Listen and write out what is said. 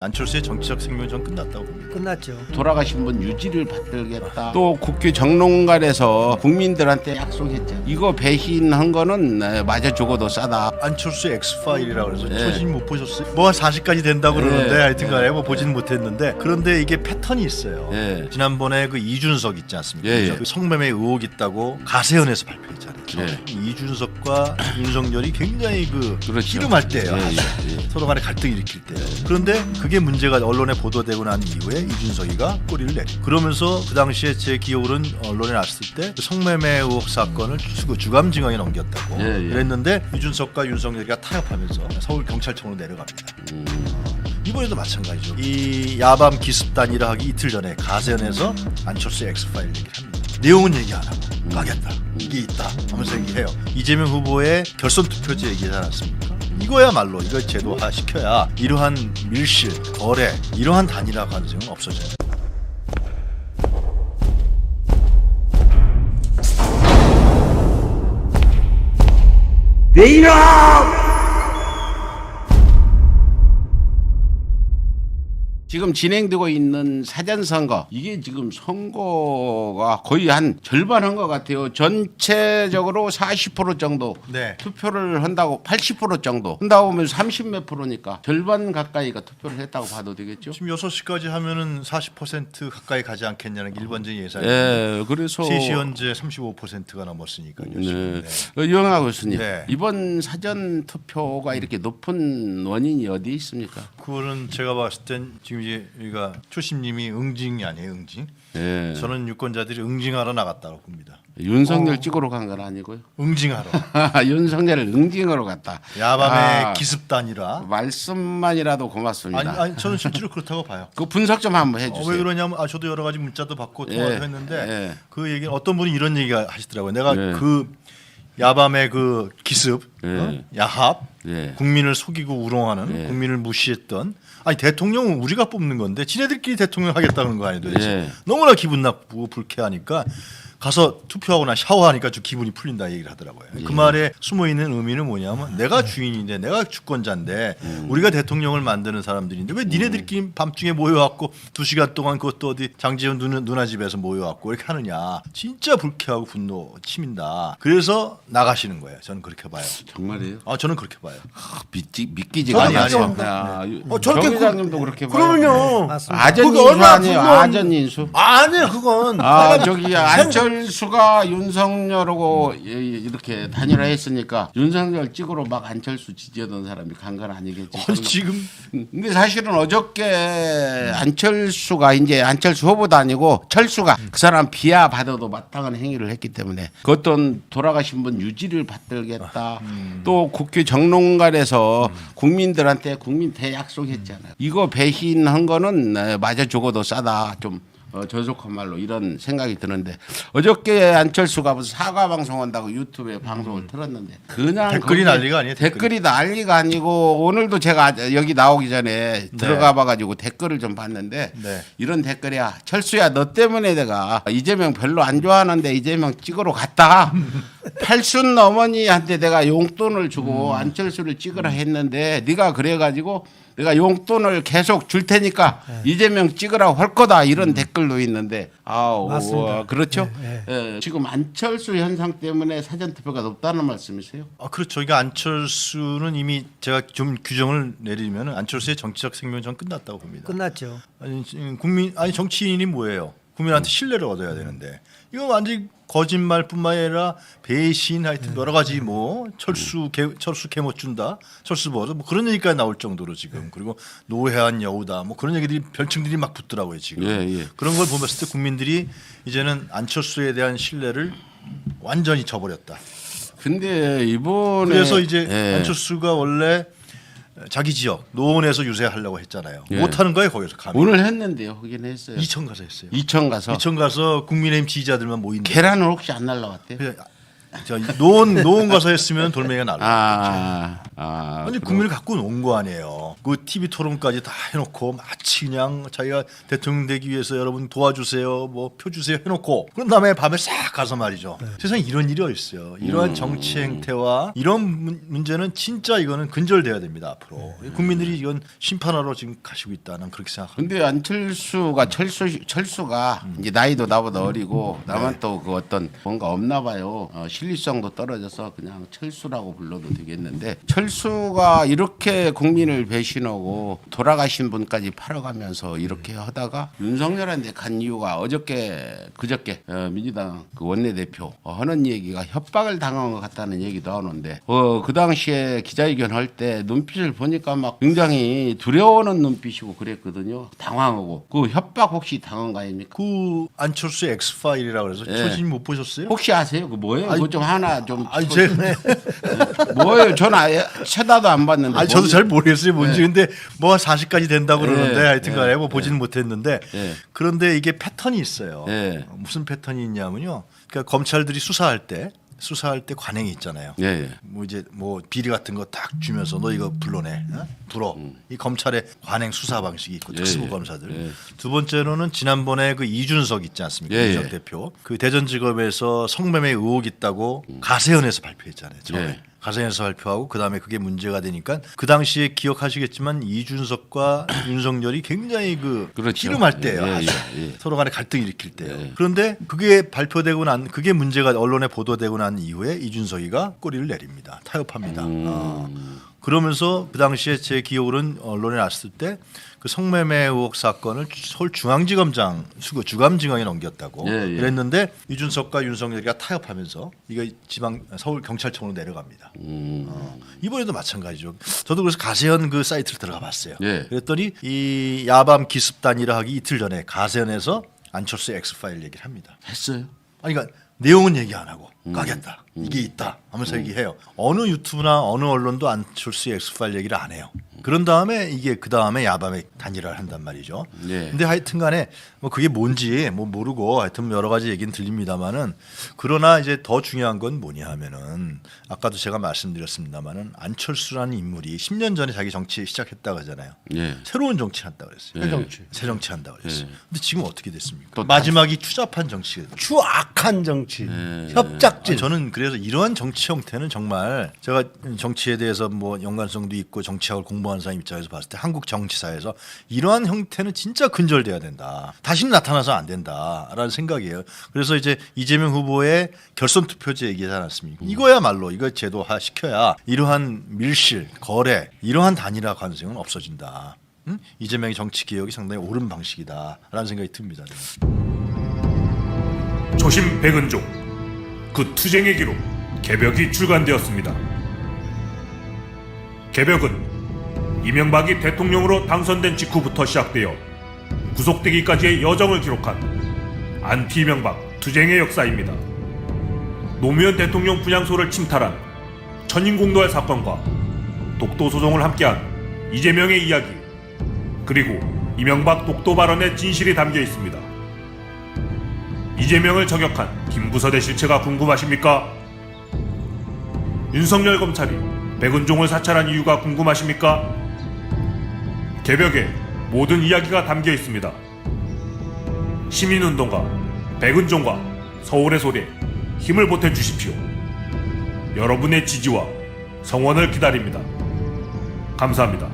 안철수의 정치적 생명은 전 끝났다고 봅니다. 끝났죠. 돌아가신 분 유지를 받들겠다. 또 국회 정론관에서 국민들한테 약속했죠. 이거 배신한 거는 에, 맞아 죽어도 싸다. 안철수 X 파일이라고 그래서 네. 초진 못 보셨어요? 뭐 한 40까지 된다고 그러는데 네. 하여튼간에 뭐 보진 못했는데 그런데 이게 패턴이 있어요. 예. 지난번에 그 이준석 있지 않습니까? 예, 예. 그 성매매 의혹 있다고 가세연에서 발표했잖아요. 예. 이준석과 윤석열이 굉장히 그 그렇죠. 씨름할 때예요. 예. 예, 예. 서로 간에 갈등 일으킬 때. 그런데 그게 문제가 언론에 보도되고 난 이후에 이준석이가 꼬리를 내리. 그러면서 그 당시에 제 기억으로는 언론에 났을 때그 성매매 의혹 사건을 주, 주감 증언에 넘겼다고 예, 예. 그랬는데 이준석과 윤석열이가 타협하면서 서울 경찰청으로 내려갑니다. 음. 이번에도 마찬가지죠. 이 야밤 기습단이라 하기 이틀 전에 가세연에서 안철수 엑스파일 얘기를 합니다. 내용은 얘기 안 하고 가겠다. 이게 있다 하면서 얘기해요. 이재명 후보의 결선 투표제 얘기하지 않았습니까? 이거야말로 이걸 제도화 시켜야 이러한 밀실, 거래, 이러한 단일화 가능성은 없어져요. 지금 진행되고 있는 사전 선거 이게 지금 선거가 거의 한 절반 한 것 같아요. 전체적으로 40% 정도 네. 투표를 한다고 80% 정도 한다고 하면 30몇 프로니까 절반 가까이가 투표를 했다고 봐도 되겠죠. 지금 6시까지 하면은 40% 가까이 가지 않겠냐는 게 일반적인 예상이에요. 예, 그래서 3시 현재 35%가 넘었으니까요. 네. 지금. 네. 어, 유영하 교수님 네. 이번 사전 투표가 이렇게 높은 원인이 어디 있습니까? 그거는 제가 봤을 땐 지금 이제 우리가 초심님이 응징이 아니에요, 응징. 예. 저는 유권자들이 응징하러 나갔다고 봅니다. 윤석열 어. 찍으러 간 건 아니고요. 응징하러. 윤석열을 응징으러 갔다. 야밤에 아, 기습단이라. 말씀만이라도 고맙습니다. 아니, 아니 저는 실제로 그렇다고 봐요. 그 분석 좀 한번 어, 해주세요. 왜 그러냐면 아 저도 여러 가지 문자도 받고 예, 통화도 했는데 예. 그 얘기 어떤 분이 이런 얘기 하시더라고요. 내가 예. 그 야밤에 그 기습, 예. 어? 야합, 예. 국민을 속이고 우롱하는 예. 국민을 무시했던 아니 대통령은 우리가 뽑는 건데 지네들끼리 대통령 하겠다는 거 아니에요 도대체 예. 너무나 기분 나쁘고 불쾌하니까 가서 투표하거나 샤워하니까 좀 기분이 풀린다 얘기를 하더라고요. 예. 그 말에 숨어 있는 의미는 뭐냐면 내가 주인인데 내가 주권자인데 음. 우리가 대통령을 만드는 사람들인데 왜 니네들끼리 밤중에 모여갖고 두 시간 동안 그것도 어디 장지현 누나, 누나 집에서 모여갖고 이렇게 하느냐 진짜 불쾌하고 분노 치민다. 그래서 나가시는 거예요. 저는 그렇게 봐요. 정말이에요? 아 저는 그렇게 봐요. 믿지 믿기지가 아니, 않아요. 아니, 야, 어, 저렇게 정 회장님도 그렇게 봐요. 그러면요. 맞습니다. 아전 그게 인수 얼마나 아니에요. 분노한- 아전 인수. 아니에요 그건. 아 저기 안철 수가 윤석열하고 이- 이렇게 단일화했으니까 윤석열 찍으러 막 안철수 지지하던 사람이 간 건 아니겠지. 아니 지금 근데 사실은 어저께 안철수가 이제 안철수 후보도 아니고 철수가 그 사람 비하 받아도 마땅한 행위를 했기 때문에 그것도 돌아가신 분 유지를 받들겠다. 또 국회 정론관에서 국민들한테 국민 대약속했잖아요. 이거 배신한 거는 에, 맞아 죽어도 싸다. 좀 어, 저속한 말로 이런 생각이 드는데 어저께 안철수가 무슨 사과 방송한다고 유튜브에 방송을 틀었는데 그냥 댓글이 거기에 난리가 아니에요, 댓글이. 댓글이 난리가 아니고 오늘도 제가 여기 나오기 전에 들어가 봐가지고 댓글을 좀 봤는데 네. 이런 댓글이야 철수야 너 때문에 내가 이재명 별로 안 좋아하는데 이재명 찍으러 갔다 팔순 어머니한테 내가 용돈을 주고 안철수를 찍으라 했는데 네가 그래가지고 내가 용돈을 계속 줄 테니까 이재명 찍으라고 할 거다 이런 댓글도 있는데 아우 맞습니다. 그렇죠 네, 예, 지금 안철수 현상 때문에 사전 투표가 높다는 말씀이세요? 아 그렇죠. 이게 안철수는 이미 제가 좀 규정을 내리면 안철수의 정치적 생명은 전 끝났다고 봅니다. 끝났죠. 아니 지금 국민 아니 정치인이 뭐예요? 국민한테 신뢰를 얻어야 되는데 이거 완전 히 거짓말뿐만 아니라 배신 하여튼 여러 가지 뭐 철수 개, 철수 개못 준다 철수 버뭐 그런 얘기까지 나올 정도로 지금 그리고 노회한 여우다 뭐 그런 얘기들이 별칭들이 막 붙더라고요 지금 예, 예. 그런 걸 보면서 때 국민들이 이제는 안철수에 대한 신뢰를 완전히 저버렸다. 근데 이번에 그래서 이제 예. 안철수가 원래 자기 지역 노원에서 유세하려고 했잖아요. 예. 못 하는 거예요 거기서 가면. 오늘 했는데요. 하긴 했어요. 이천 가서 했어요. 이천 가서 이천 가서 국민의힘 지지자들만 모인다. 계란은 혹시 안 날라왔대요? 그냥 저 노원 노원 가서 했으면 돌멩이가 날라. 아, 아. 아니 국민을 갖고 논거 아니에요. 그 TV 토론까지 다 해놓고 마치 그냥 자기가 대통령 되기 위해서 여러분 도와주세요, 뭐 표 주세요 해놓고 그런 다음에 밤에 싹 가서 말이죠. 세상에 이런 일이 어딨어요. 이러한 정치 행태와 이런 문- 문제는 진짜 이거는 근절돼야 됩니다 앞으로. 국민들이 이건 심판하러 지금 가시고 있다는 그렇게 생각합니다. 근데 안철수가 철수 철수가 이제 나이도 나보다 어리고 나만 또 그 어떤 뭔가 없나 봐요. 어, 실리성도 떨어져서 그냥 철수라고 불러도 되겠는데 철수가 이렇게 국민을 배신하고 돌아가신 분까지 팔아가면서 이렇게 하다가 윤석열한테 간 이유가 어저께 그저께 어, 민주당 그 원내대표 어, 하는 얘기가 협박을 당한 것 같다는 얘기도 하는데 어, 그 당시에 기자회견 할 때 눈빛을 보니까 막 굉장히 두려워하는 눈빛이고 그랬거든요. 당황하고 그 협박 혹시 당한 거 아닙니까? 그 안철수 X 파일이라 그래서 예. 초진 못 보셨어요? 혹시 아세요? 그 뭐예요? 아니, 그거 좀 하나 좀 아니. 제가 뭐예요? 저는 아예 쳐다도 안 봤는데. 아니 저도 뭔지- 잘 모르겠어요 뭔지 근데 뭐 40까지 된다고 그러는데 예, 하여튼간에 예, 뭐 보지는 못했는데 예. 그런데 이게 패턴이 있어요 예. 무슨 패턴이 있냐면요 그러니까 검찰들이 수사할 때 수사할 때 관행이 있잖아요 예, 예. 뭐 이제 뭐 비리 같은 거 딱 주면서 너 이거 불러내 어? 불어 이 검찰의 관행 수사 방식이 있고 특수부 예, 검사들 예. 두 번째로는 지난번에 그 이준석 있지 않습니까 예, 이준석 예. 대표 그 대전지검에서 성매매 의혹 있다고 가세현에서 발표했잖아요 처음에 예. 가세현에서 발표하고 그 다음에 그게 문제가 되니까 그 당시에 기억하시겠지만 이준석과 윤석열이 굉장히 그 그렇죠. 씨름할 때예요 예. 예, 예. 서로 간에 갈등 일으킬 때요. 예. 그런데 그게 발표되고 난 그게 문제가 언론에 보도되고 난 이후에 이준석이가 꼬리를 내립니다. 타협합니다. 음. 어. 그러면서 그 당시에 제 기억으로는 언론에 났을 때 그 성매매 의혹 사건을 서울중앙지검장 수거 주감지검에 넘겼다고 예, 예. 그랬는데 이준석과 윤석열이가 타협하면서 이거 지방 서울 경찰청으로 내려갑니다. 음. 어, 이번에도 마찬가지죠. 저도 그래서 가세현 그 사이트를 들어가 봤어요. 예. 그랬더니 이 야밤 기습단이라 하기 이틀 전에 가세현에서 안철수 X 파일 얘기를 합니다. 했어요. 아니 그러니까 내용은 얘기 안 하고 음. 가겠다 이게 있다 하면서 얘기해요. 어느 유튜브나 어느 언론도 안철수 X 파일 얘기를 안 해요. 그런 다음에 이게 그 다음에 야밤에 단일화를 한단 말이죠. 예. 근데 하여튼간에 뭐 그게 뭔지 뭐 모르고 하여튼 여러 가지 얘기는 들립니다만은 그러나 이제 더 중요한 건 뭐냐 하면은 아까도 제가 말씀드렸습니다만은 안철수라는 인물이 10년 전에 자기 정치 시작했다고 하잖아요. 예. 새로운 정치 한다고 그랬어요. 새 정치. 새 정치 한다고 그랬어요. 예. 근데 지금 어떻게 됐습니까? 또 마지막이 추잡한 됐어요. 추악한 정치, 협작질. 저는 그래서 이러한 정치 형태는 정말 제가 정치에 대해서 뭐 연관성도 있고 정치학을 공부 하는 사람 입장에서 봤을 때 한국 정치사에서 이러한 형태는 진짜 근절돼야 된다. 다시는 나타나서 안 된다라는 생각이에요. 그래서 이제 이재명 후보의 결선 투표제 얘기하지 않았습니까? 이거야말로 이거 제도화 시켜야 이러한 밀실, 거래, 이러한 단일화 가능성은 없어진다. 응? 이재명의 정치 개혁이 상당히 옳은 방식이다라는 생각이 듭니다. 초심 백은종 그 투쟁의 기록 개벽이 출간되었습니다. 개벽은 이명박이 대통령으로 당선된 직후부터 시작되어 구속되기까지의 여정을 기록한 안티 이명박 투쟁의 역사입니다. 노무현 대통령 분향소를 침탈한 천인공도의 사건과 독도 소송을 함께한 이재명의 이야기 그리고 이명박 독도 발언의 진실이 담겨 있습니다. 이재명을 저격한 김부선의 실체가 궁금하십니까? 윤석열 검찰이 백은종을 사찰한 이유가 궁금하십니까? 개벽에 모든 이야기가 담겨 있습니다. 시민운동가 백은종과 서울의 소리에 힘을 보태 주십시오. 여러분의 지지와 성원을 기다립니다. 감사합니다.